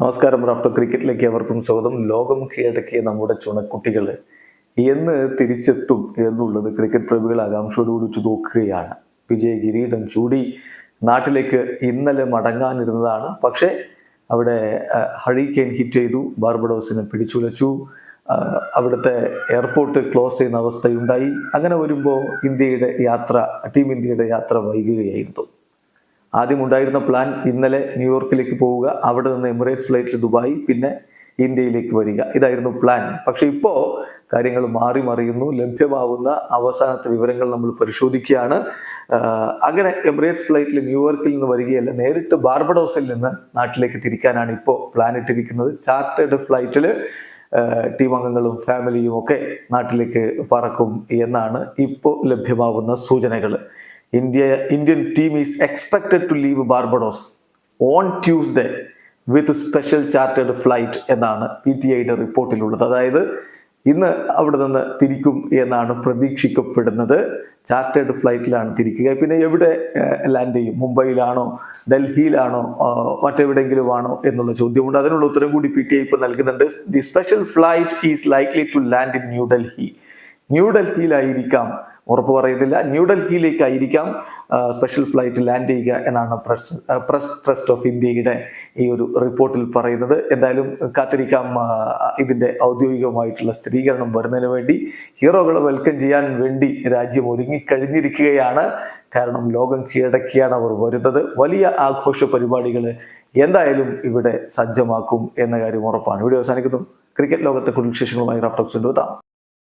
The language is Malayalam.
നമസ്കാരം റാഫ്റ്റർ ക്രിക്കറ്റിലേക്ക് അവർക്കും സ്വാഗതം. ലോകം കീഴടക്കിയ നമ്മുടെ ചുണക്കുട്ടികൾ എന്ന് തിരിച്ചെത്തും എന്നുള്ളത് ക്രിക്കറ്റ് പ്രേമികൾ ആകാംക്ഷയോടുകൂടി നോക്കുകയാണ്. വിജയ് കിരീടം ചൂടി നാട്ടിലേക്ക് ഇന്നലെ മടങ്ങാനിരുന്നതാണ്. പക്ഷേ അവിടെ ഹഴിക്കേൻ ഹിറ്റ് ചെയ്തു. ബാർബഡോസിനെ പിടിച്ചുലച്ചു. അവിടുത്തെ എയർപോർട്ട് ക്ലോസ് ചെയ്യുന്ന അവസ്ഥയുണ്ടായി. അങ്ങനെ വരുമ്പോൾ ഇന്ത്യയുടെ യാത്ര ടീം ഇന്ത്യയുടെ യാത്ര വൈകുകയായിരുന്നു. ആദ്യം ഉണ്ടായിരുന്ന പ്ലാൻ ഇന്നലെ ന്യൂയോർക്കിലേക്ക് പോവുക അവിടെ നിന്ന് എമിറേറ്റ്സ് ഫ്ലൈറ്റിൽ ദുബായ് പിന്നെ ഇന്ത്യയിലേക്ക് വരിക. ഇതായിരുന്നു പ്ലാൻ പക്ഷെ ഇപ്പോൾ കാര്യങ്ങൾ മാറി മറിയുന്നു. ലഭ്യമാവുന്ന അവസാനത്തെ വിവരങ്ങൾ നമ്മൾ പരിശോധിക്കുകയാണ്. അങ്ങനെ എമിറേറ്റ്സ് ഫ്ലൈറ്റിൽ ന്യൂയോർക്കിൽ നിന്ന് വരികയല്ല നേരിട്ട് ബാർബഡോസിൽ നിന്ന് നാട്ടിലേക്ക് തിരിക്കാനാണ് ഇപ്പോൾ പ്ലാൻ ഇട്ടിരിക്കുന്നത്. ചാർട്ടേഡ് ഫ്ലൈറ്റിൽ ടീം അംഗങ്ങളും ഫാമിലിയും ഒക്കെ നാട്ടിലേക്ക് പറക്കും എന്നാണ് ഇപ്പോൾ ലഭ്യമാവുന്ന സൂചനകൾ India Indian team is expected to leave Barbados on Tuesday with special chartered flight എന്നാണ് പി ടി ഐയുടെ റിപ്പോർട്ടിലുള്ളത്. അതായത് ഇന്ന് അവിടെ നിന്ന് തിരിക്കും എന്നാണ് പ്രതീക്ഷിക്കപ്പെടുന്നത്. ചാർട്ടേഡ് ഫ്ലൈറ്റിലാണ് തിരിക്കുക. പിന്നെ എവിടെ ലാൻഡ് ചെയ്യും? മുംബൈയിലാണോ ഡൽഹിയിലാണോ മറ്റെവിടെയെങ്കിലും ആണോ എന്നുള്ള ചോദ്യമുണ്ട്. അതിനുള്ള ഉത്തരം കൂടി പി ടി ഐ ഇപ്പം നൽകുന്നുണ്ട്. The special flight is likely to land in New Delhi ന്യൂഡൽഹിയിലായിരിക്കാം ഉറപ്പ് പറയുന്നില്ല. ന്യൂഡൽഹിയിലേക്കായിരിക്കാം സ്പെഷ്യൽ ഫ്ലൈറ്റ് ലാൻഡ് ചെയ്യുക എന്നാണ് പ്രസ് പ്രസ് ട്രസ്റ്റ് ഓഫ് ഇന്ത്യയുടെ ഈ ഒരു റിപ്പോർട്ടിൽ പറയുന്നത്. എന്തായാലും കാത്തിരിക്കാം ഇതിന്റെ ഔദ്യോഗികമായിട്ടുള്ള സ്ഥിരീകരണം വരുന്നതിന് വേണ്ടി. ഹീറോകളെ വെൽക്കം ചെയ്യാൻ വേണ്ടി രാജ്യം ഒരുങ്ങിക്കഴിഞ്ഞിരിക്കുകയാണ്. കാരണം ലോകം കീഴടക്കിയാണ് അവർ വരുന്നത്. വലിയ ആഘോഷ പരിപാടികൾ എന്തായാലും ഇവിടെ സജ്ജമാക്കും എന്ന കാര്യം ഉറപ്പാണ്. ഇവിടെ അവസാനിക്കുന്നു. ക്രിക്കറ്റ് ലോകത്തെ കൂടുതൽ വിശേഷങ്ങളുമായി റാഫ്റ്റോക്സ് എത്താം.